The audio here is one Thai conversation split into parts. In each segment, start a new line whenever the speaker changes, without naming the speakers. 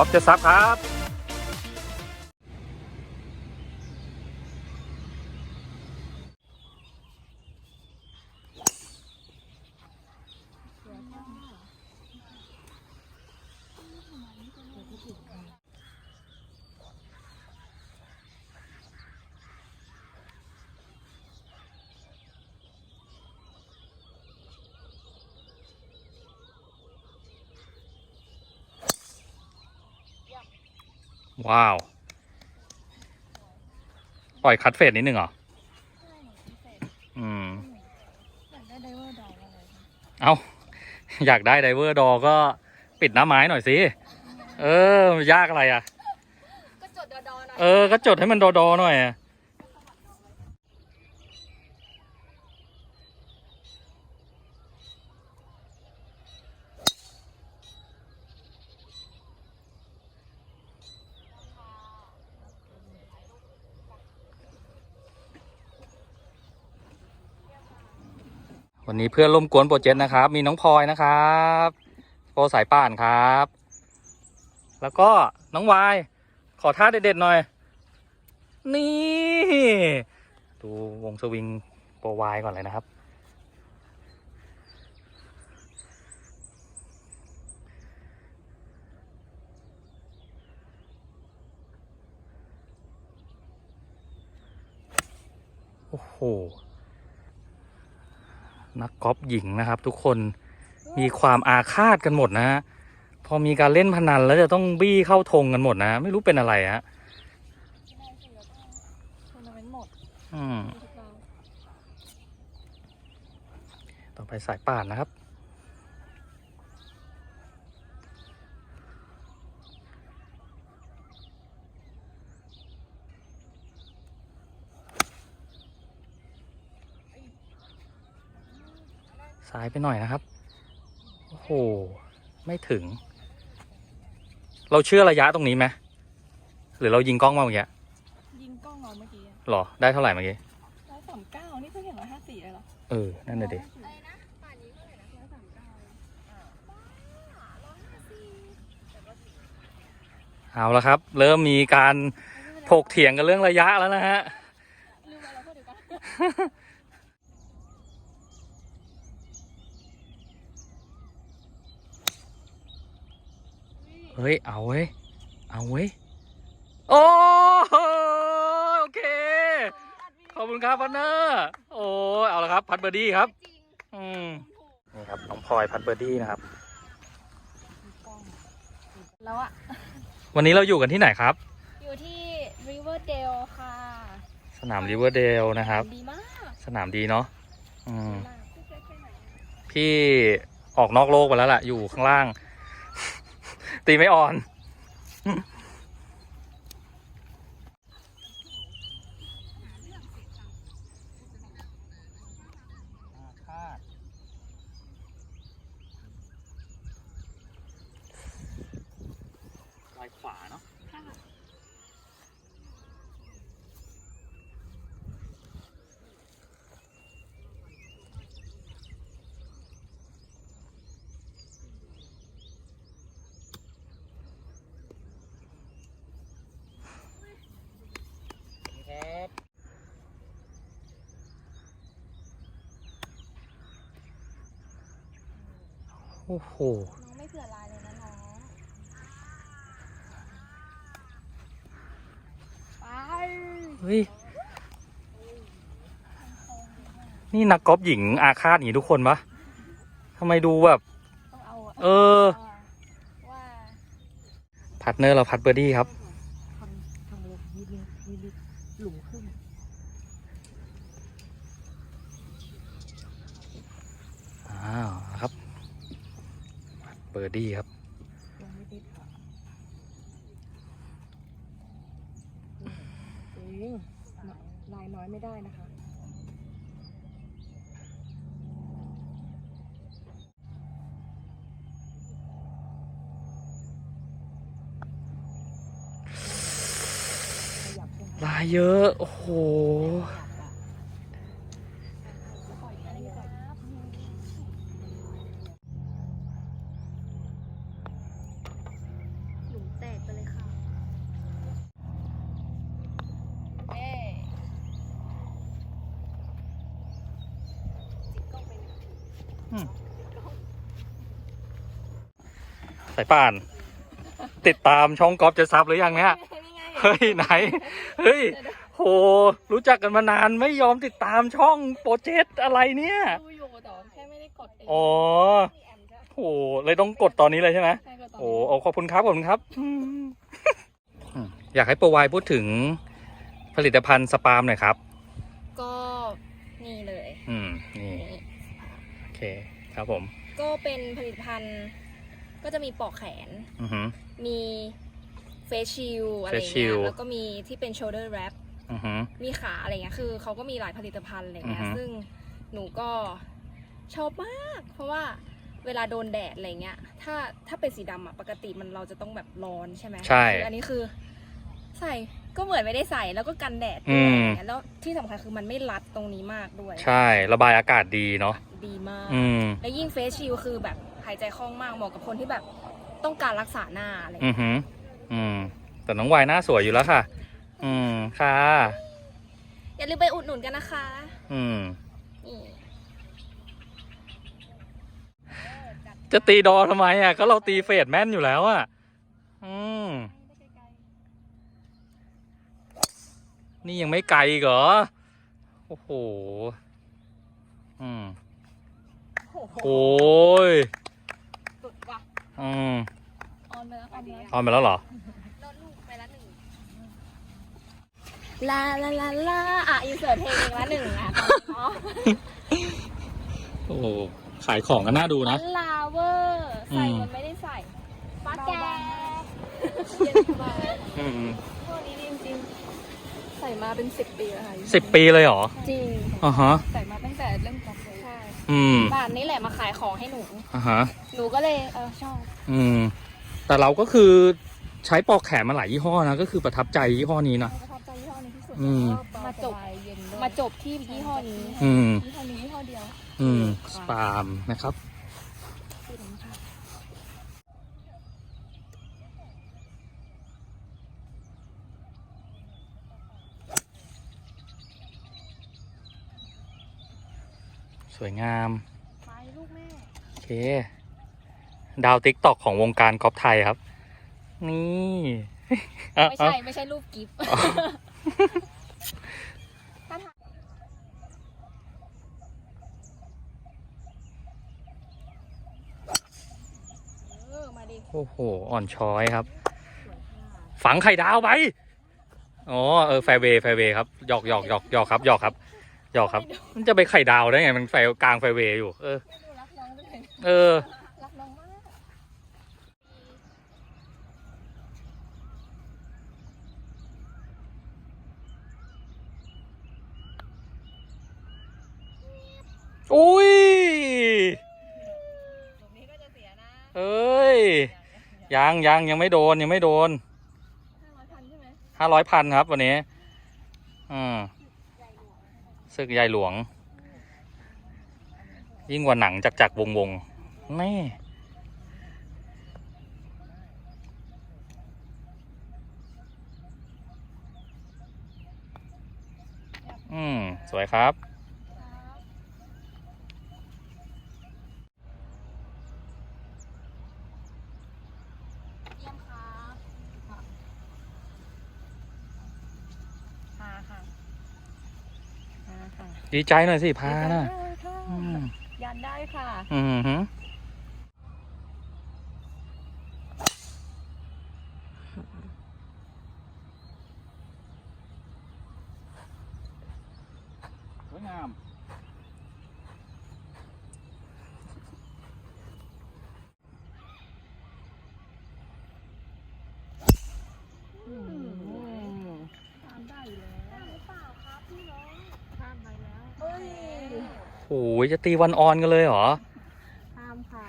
อฟจสซับครับ ว้าว ปล่อยคัดเฟดนิดนึงเหรอ อืม
อยากได้ไดเวอร์ดอกอะไร
เอาอยากได้ไดเวอร์ดอก็ปิดหน้าไม้หน่อยสิ เออ ยากอะไรอะ
ก็จดดอดอหน่อย
เออ ก็จดให้มันดอดอหน่อยอะ วันนี้เพื่อนร่วมกวนโปรเจกต์นะครับ มีน้องพลอยนะครับโปรสายป่านครับ แล้วก็น้องวาย ขอท่าเด็ดๆหน่อย นี่ ดูวงสวิงโปรวายก่อนเลยนะครับ โอ้โห นักกอล์ฟหญิงนะครับ ทุกคนมีความอาฆาตกันหมดนะฮะพอมีการเล่นพนันแล้วจะต้องบี้เข้าธงกันหมดนะ ไม่รู้เป็นอะไรฮะ
ทัวร์นาเมนต์หมด
อืม
ทุกเรา
ต่อไปสายป่านนะครับ ซ้ายไปหน่อยนะครับ โอ้โห ไม่ถึง เราเชื่อระยะตรงนี้ไหมหรือเรายิงกล้องมาเมื่อกี้
ยิงกล้องเราเมื่อกี้
หรอ ได้เท่าไหร่เมื่อกี้
ร้อยสามเก้านี่เพิ่งเห็นร้อยห้าสี่เลยเหรอ
เออ นั่นน่ะดิ
อะไรนะป่านนี้เท่าไหร่นะร้อยสามเก้าร้อยห้าสี่
เอาละครับ เริ่มมีการถกเถียงกันเรื่องระยะแล้วนะฮะ
ลืมไปแล้วพูดดีกว่า
เฮ้ย เอาเว้ย เอาเว้ย โอ้โอเค ขอบคุณครับพันเนอร์โอ้ยเอาละครับ พัดเบอร์ดี้ครับ
จริง
อืมนี่ครับ น้องพลอยพัดเบอร์ดี้นะครับ
กล้องแล้วอะ
วันนี้เราอยู่กันที่ไหนครับ
อยู่ที่ Riverdale ค่ะ
สนามริเวอร์เดลนะครับ
ดีมาก
สนามดีเนาะอืม
ดีมากพี่เคยไปไหนอะ
พี่ออกนอกโลกไปแล้วล่ะ อยู่ข้างล่าง ตีไม่อ่อน ลายขวาเนาะ ครับ โอ้โห
น้องไม่เผื่อลายเลยนะน้องไป
เฮ้ย นี่นักกอล์ฟหญิงอาฆาตอย่างนี้ทุกคนปะทำไมดูแบบ
ต้องเอาอะ
เออ
ว่า
พาร์ทเนอร์เราพัดเบอร์ดี้ครับ
ทำทำเลยมีลิมีลิหลุมขึ้น
อ้าวครับเบ อร์ดี้ครับ
ยังไม่ติดค่ะจริงลายน้อยไม่ได้นะคะขยับใช่ไหม
ลายเยอะ โอ้โห
ปล่อยอะไรก่อนหลุมแตก
อืม สายป่าน ติดตามช่องกอล์ฟจะซับหรือยังเนี่ย
นี่ไง
เฮ้ยไหน เฮ้ยโหรู้จักกันมานานไม่ยอมติดตามช่องโปรเจกต์อะไรเนี่ย
ดูอยู่แต่ว่าแค่ไม่ได้กดเอง
อ๋อ
มีแอมใช่
โหเลยต้องกดตอนนี้เลยใช่ไหม
ใช่กดตอน
โอ้
นี้
เอาขอบคุณครับขอบคุณครับอืมอยากให้โปรไวพูดถึงผลิตภัณฑ์สปาล์มหน่อยครับ
ก็นี่เลย
อืม นี่
นี่
โอ เคครับผม
ก็เป็นผลิตภัณฑ์ก็จะมีปลอกแขน
อือหือ
มีเฟชชิลอะไรอย่าง
face
เงี้ย
shield
แล้วก็มีที่เป็น shoulder wrap
อือหือ
มีขาอะไรเงี้ยคือเขาก็มีหลายผลิตภัณฑ์อะไรเงี้ย
อือฮึ
ซึ่งหนูก็ชอบมาก เพราะว่าเวลาโดนแดดอะไรเงี้ย ถ้าถ้าเป็นสีดำอะปกติมันเราจะต้องแบบร้อนใช่ไหม
ใช่
คืออันนี้คือ ใส่ก็เหมือนไม่ได้ใส่แล้วก็กันแดด
อื
ด้วย
ม
อะไรเงี้ยแล้วที่สำคัญคือมันไม่รัดตรงนี้มากด้วย
ใช่ระบายอากาศดีเนาะ
ดีมาก
อืม
และยิ่งเฟสชิลคือแบบหายใจคล่องมากเหมาะกับคนที่แบบต้องการรักษาหน้าอะไร
อื
เงี้ย
อหือ อืม แต่น้องวายหน้าสวยอยู่แล้วค่ะ อืม ค่ะ
อย่าลืมไปอุดหนุนกันนะคะ
อืม
นี่
จะตีดอทำไมอะ ก็เราตีเฟดแม่นอยู่แล้วอะ อืม นี่ยังไม่ไกลอีกเหรอ โอ้โห อืม
โอ้โห
โอ้ย
สุดว่ะ
อืม
ออนไปแล้วออนไปแล้ว
ออนไปแล้วเหรอ
ลดลูกไปละหนึ่งลาลาลาลาอะอินเสิร์ตเพลงเองละหนึ่งอะตอนนี้เนาะ
โอ้โหขายของกันน่าดูนะ
ลาเวอร์ใส่
อืม
มันไม่ได้ใส่ฟ้าแกเย็นสบาย
อืม
พวกนี้จริงๆใส่มาเป็นสิบปีแล้วค่ะ
สิบปีเลยเหรอ
จริง
อ่าฮะ
ใส่มาตั้งแต่เริ่มจับเลยใช่
อืม
บ้านนี้แหละมาขายของให้หนู
อ่าฮะ
หนูก็เลยเออชอบ
อืม แต่เราก็คือใช้ปลอกแขนมาหลายยี่ห้อนะ ก็คือประทับใจยี่ห้อนี้นะ
ประทับใจยี่ห้อนี้ที่สุด
อืม
มาจบมาจบที่ยี่ห้อนี้
อืม
ยี่ห้อนี้ยี่ห้อเดียว
อืม สปาล์มนะครับ สวยงาม
ไปลูกแม่
โอเค ดาวติ๊กตอกของวงการกอล์ฟไทยครับ นี่อะ
ไม่
อะ
ใช่ ไม่ใช่รูปกิฟต์
อ๋อ
ถ้าถ่ายเออมาดิ
โอ้โห อ่อนช้อยครับ ฝังไข่ดาวไป อ๋อ เออ แฟร์เวย์แฟร์เวย์ครับ หยอกหยอกหยอกหยอกครับ หยอกครับ หยอกครับ มันจะไปไข่ดาวได้ไง มันแฟร์กลางแฟร์เวย์อยู่ เออ
ไม่ดูรักน้องด้วย
เออ
รักน้องมาก
อุ้ย
หลุมนี้ก็จะเสียนะ
เอ้ย ยังยังยังไม่โดนยังไม่โดน
ห้าร้อยพันใช่ไหม
ห้าร้อยพันครับวันนี้ อืม ศึกใหญ่หลวง ยิ่งกว่าหนังจักจักวงวงๆแม่อืม สวยครับ
เยี่ยมครับค่ะค่ะค่ะค่ะ
ดีใจหน่อยสิพานะ
ได้ค่ะ
อืม
ยันได้ค่ะ
อืมฮึสวยงาม
ข้ามได้อยู่แล้วหรือเปล่าครับพี่น้องข้ามไปแล้วเฮ้ย
โอ้ยจะตีวันออนกันเลยเหรอ
ข้ามค่ะ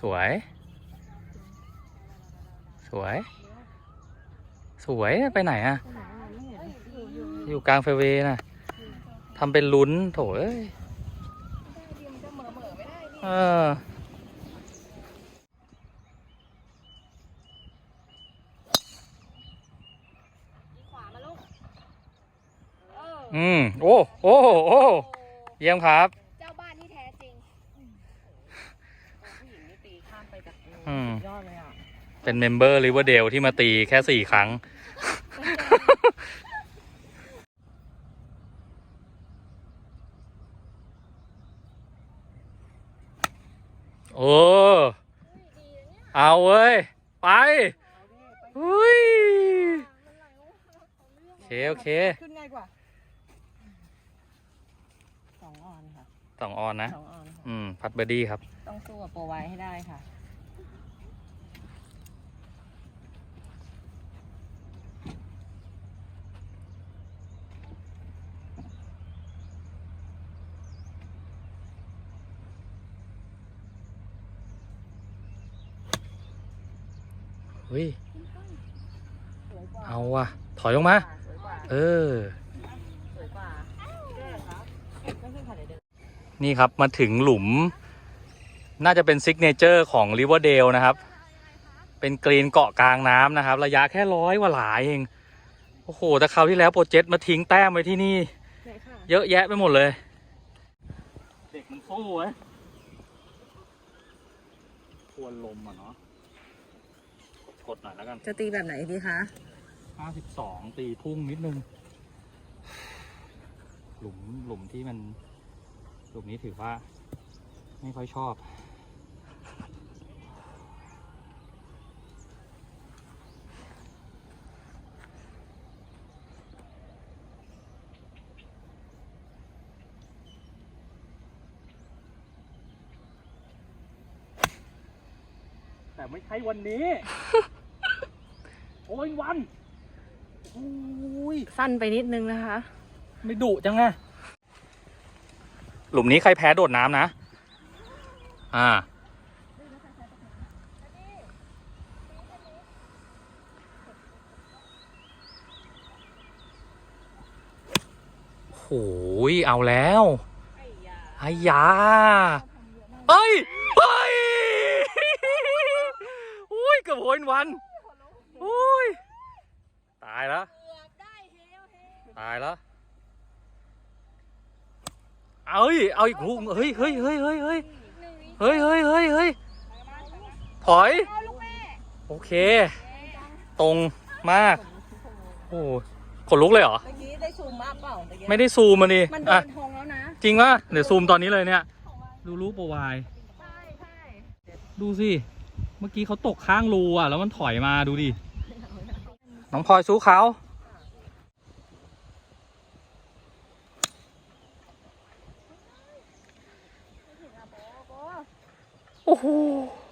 สวย สวย สวย ไปไหนอะ
ไม่เห็น อยู่อยู่
อยู่กลางไฟเวย์นะทำเป็นลุ้นโถเอ้ย
ไม่ได้ดิมันจะเหม่อเหม่อๆไม่ได้นี่
เออ
มีขวามาลูกเออ
อืม โอ้ โอ้ โอ้ เยี่ยมครับ
เจ้าบ้านที่แท้จริง
ผู้หญิงนี่ตีข้ามไปจาก
อืม
ยอดเลยอะ
เป็นเมมเบอร์ริเวอร์เดลที่มาตีแค่สี่ครั้ง โอ้เอาเว้ย ไปเฮ้ยโอเคโอเค
ขึ้นง่ายกว่าสองออนค่ะ
สองออนนะ
สองออนค่ะ
อืม พัดเบอร์ดี้ครับ
ต้องสู้กับโปรไวให้ได้ค่ะ
ฮ้ย
สวยกว่า
เอาว่ะ ถอยลงมา
สวยกว่า
เออ
สวยกว่าได้ครับก็คือค่ะเดี๋ยวเดิน
นี่ครับมาถึงหลุม น่าจะเป็นซิกเนเจอร์ของริเวอร์เดลนะครับ เป็นกรีนเกาะกลางน้ำนะครับ ระยะแค่ร้อยกว่าหลายเอง โอ้โห แต่คราวที่แล้วโปรเจกต์มาทิ้งแต้มไว้ที่นี่
ไหนค่ะ
เยอะแยะไปหมดเลย เด็กมันสู้เว้ยทวนลมอะเนาะ กดหน่อยแล้วกัน
จะตีแบบไหนดีคะ
ห้าสิบสองตีพุ่งนิดนึง หลุมหลุมที่มัน หลุมนี้ถือว่า ไม่ค่อยชอบแต่ไม่ใช่วันนี้ โอ้ยวันโอ้ย
สั้นไปนิดนึงนะคะ
ไม่ดุจังอะหลุมนี้ใครแพ้โดดน้ำนะ อ่า โหยเอาแล้วไอ้ยาเอ้ยเฮ้ย อุ้ยเกือบโหนวัน อ้ยตายแล้วตายแล้วเอาอีเอาอีกลูกเฮ้ยเฮ้ยเฮ้ยเฮ้ยเฮ้ยเฮ้ยเฮ้ยเฮ้ยเฮ้ยถอยโอเค ตรงมากโอ้ขนลุกเลยเหรอ
ไม่ได้ซูมมา
น
โด
อะจริงว่ะเดี๋ยวซูมตอนนี้เลยเนี่ย ดูรูปโปรไว
ล์
ดูสิ เมื่อกี้เขาตกข้างรูอะ แล้วมันถอยมาดูดิ น้องพลอยสู้เขาโอ้โห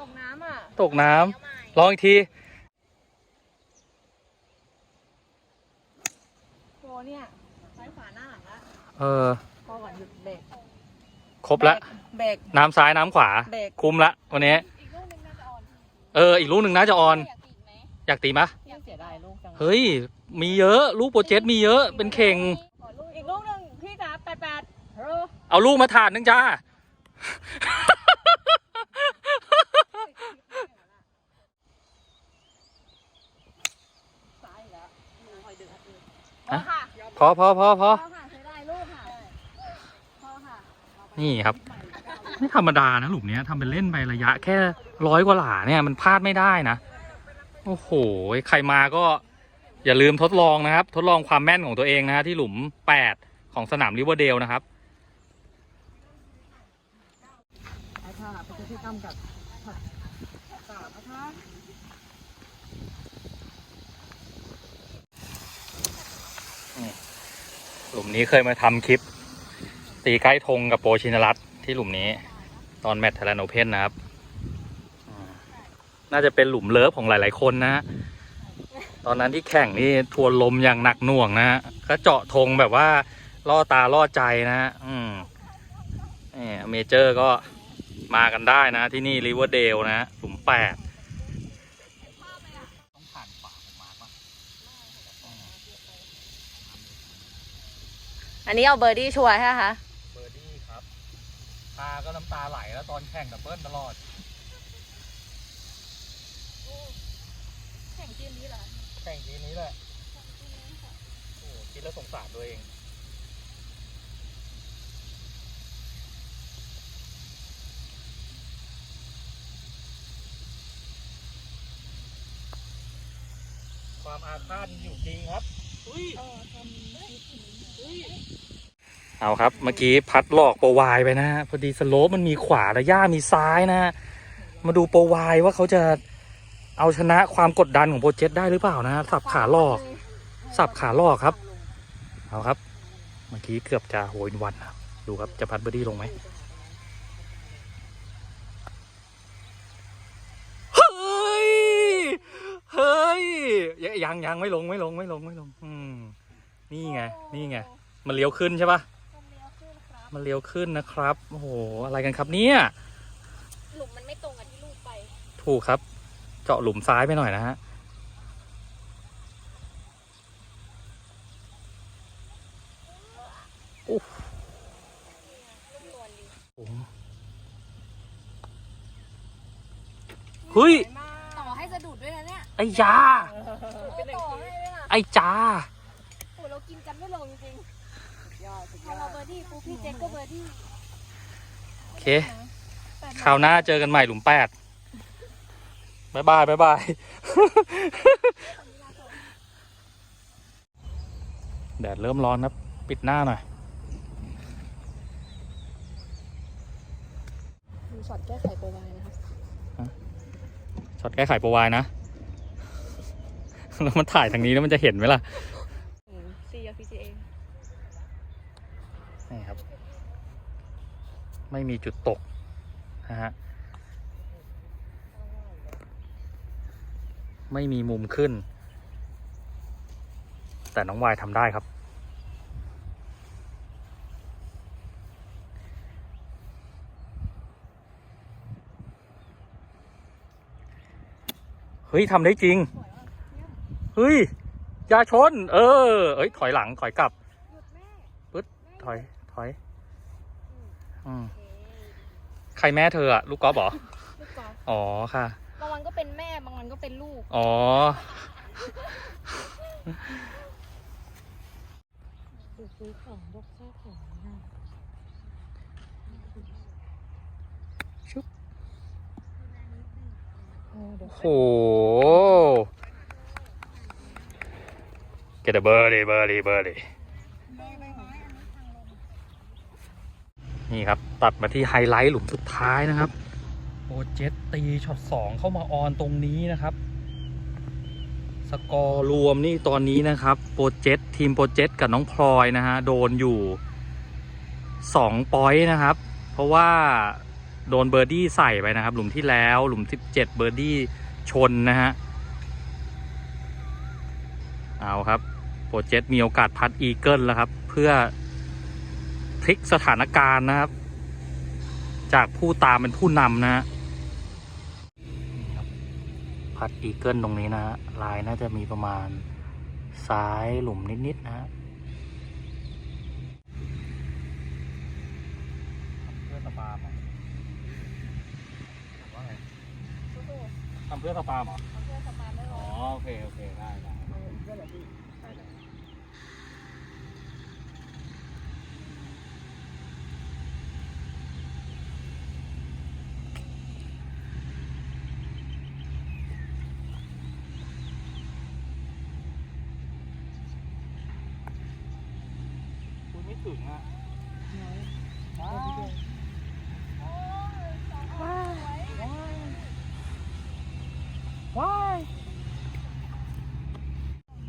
ตกน้ำอะ
ตกน้ำลองอีกที
โปเนี่ยซ้ายขวาหน้าหลังละ
เออ
พอก่อนหยุดเบรก
ครบละ
เบรก
น้ำซ้ายน้ำขวา
เบรก
คุมละวันนี้
อีกลูกนึงน่าจะอ่อน
เออ อีกลูกหนึ่งน่าจะออน
อยากตีอีกไหม
เสียดายลูกจัง
เฮ้ย มีเยอะ ลูกโปรเจกต์มีเยอะ เป็นเข่ง
ขอลูก
อีกลูกหนึ่งพี่จ๋าแปดแปดฮัลโหล
เอาลูกมาถาดหนึงจ้า
ซ้ายอีกแล้วคอยดึงอันอื่น
พอค่ะ
พอพอพอพอ
พอค่ะใช้ได้ลูกค่ะพอค่ะ
นี่ครับ ไม่ธรรมดานะหลุมเนี้ยทำเป็นเล่นไประยะแค่ร้อยกว่าหลาเนี่ยมันพลาดไม่ได้นะ โอ้โห ใครมาก็ อย่าลืมทดลองนะครับ ทดลองความแม่นของตัวเองนะฮะที่หลุม 8 ของสนามริเวอร์เดลนะครับหลุมนี้เคยมาทำคลิป ตีใกล้ธงกับโปรชินรัตที่หลุมนี้ ตอนแมตช์ไทยแลนด์โอเพนนะครับ น่าจะเป็นหลุมเลิฟของหลาย ๆ คนนะฮะ ตอนนั้นที่แข่งนี่ทวนลมอย่างหนักหน่วงนะฮะก็เจาะธงแบบว่าล่อตาล่อใจนะฮะอืมนี่เมเจอร์ก็มากันได้นะ ที่นี่ริเวอร์เดลนะฮะหลุมแปดต้องผ่านขวาผมมาปะ
อันนี้เอาเบอร์ดี้ชัวร์ใช่ไหมคะ
เบอร์ดี้ครับ ตาก็น้ำตาไหลแล้วตอนแข่งดับเบิลตลอด
แข่งทีมนี้เหรอ
แข่งทีนี้แหละ โอ้โหคิ ดแล้วสงสารตัวเอง ความอาฆาตอยู่จริงครับเอาครับ เมื่อกี้พัดหลอกโปรวายไปนะฮะพอดีสโลปมันมีขวาและย่ามีซ้ายนะฮะมาดูโปรวายว่าเขาจะเอาชนะความกดดันของโปรเจกต์ได้หรือเปล่านะสับขาหลอก สับขาหลอกครับ เอาครับ เมื่อกี้เกือบจะโหยวันครับ ดูครับจะพัดเบอร์ดี้ลงไหมเฮ้ย เฮ้ย ยังยังไม่ลงไม่ลงไม่ลงไม่ลง อืม นี่ไง นี่ไง มันเลี้ยวขึ้นใช่ปะ
มันเลี้ยวขึ้นครับ
มันเลี้ยวขึ้นนะครับ โอ้โห อะไรกันครับเนี่ย
หลุมมันไม่ตรงกับที่ลูกไป
ถูกครับ เจาะหลุมซ้ายไปหน่อยนะฮะ
ลูกนวลดี
เฮ้ย
ต่อให้สะดุดด้วยนะเนี่ย
ไอ้ยา
ต่อให้ด้วยนะ
ไอ้จ้า
โอ้เรากินกันไม่ลงจริงๆพอเราเบอร์ดี้ปุ๊บพี่เจ๊ก็เบอร์ดี้
โอเคคราวหน้าเจอกันใหม่หลุมแปดบายบายบายบายแดดเริ่มร้อนครับ ปิดหน้าหน่อย
มีช็อตแก้ไขโปรไวนะครับ
ช็อตแก้ไขโปรวายนะ แล้วมันถ่ายทางนี้แล้วมันจะเห็นไหมล่ะ
ซีกับพีจีเอ
นี่ครับ ไม่มีจุดตกนะฮะ ไม่มีมุมขึ้น แต่น้องวายทำได้ครับ เฮ้ยทำได้จริง เฮ้ยอย่าชน เออ เอ้ยถอยหลังถอยกลับ
หยุดแม่
ปึ๊ดถอยถอย อืมใครแม่เธออะลูกกอล์ฟเหรอ
ลูกกอล์ฟ
อ๋อค่ะ
บางวันก็เป็นแม่บางวันก็เป็นลูก
อ๋อ
ซื้อของยกข้าวของนะ
ชุบ
เออเดี๋ยว
โห get a birdie birdie birdie นี่ครับ ตัดมาที่ไฮไลท์หลุมสุดท้ายนะครับโปรเจตตีช็อตสองเข้ามาออนตรงนี้นะครับสกอร์รวมนี่ตอนนี้นะครับโปรเจตทีมโปรเจตกับน้องพลอยนะฮะโดนอยู่สองปอยต์นะครับ เพราะว่า โดนเบอร์ดี้ใส่ไปนะครับ หลุมที่แล้ว หลุม 17 เบอร์ดี้ชนนะฮะ เอาครับ โปรเจตมีโอกาสพัดอีเกิลแล้วครับ เพื่อพลิกสถานการณ์นะครับ จากผู้ตามเป็นผู้นำนะฮะพัดอีเกิลตรงนี้นะฮะลายน่าจะมีประมาณซ้ายหลุมนิด ๆ นะฮะเพื่อสปาร์มว่าไง
สู้
ทำ เพื่อสปาร์มเหรอ
เอาเพื่อนสปาไม่ร
อ๋
อ
อโอเคโอเคได้ได้ได้เลยคุณไม่ถึงอะ ว้าย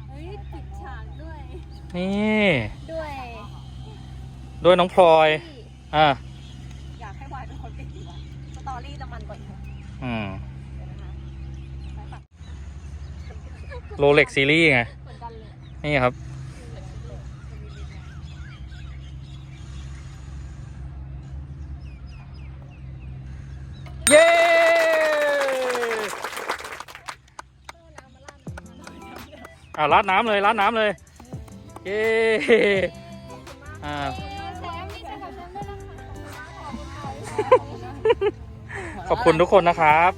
เฮ้ยปิดฉากด้วย
นี่
ด้วย
ด้วยน้องพลอย
ที่
อะ
อยากให้วายเป็นคนปิดดีกว่าสตอรี่จะมันกว่าอีก
อืม
เดี๋ยวนะคะไปปะ
โรเล็กซีรีส์ไง
เหมือนกันเลย
นี่ครับ เย้
เอาน้ำมาลาดหน่อย
อ่าราดน้ำเลยราดน้ำเลย เย้
ขอบคุณมาก
อ่า
แชมป์นี่ใช่กับแชมป์ด้วยนะคะขอบคุณค่ะ
ขอบคุณทุกคนนะครับ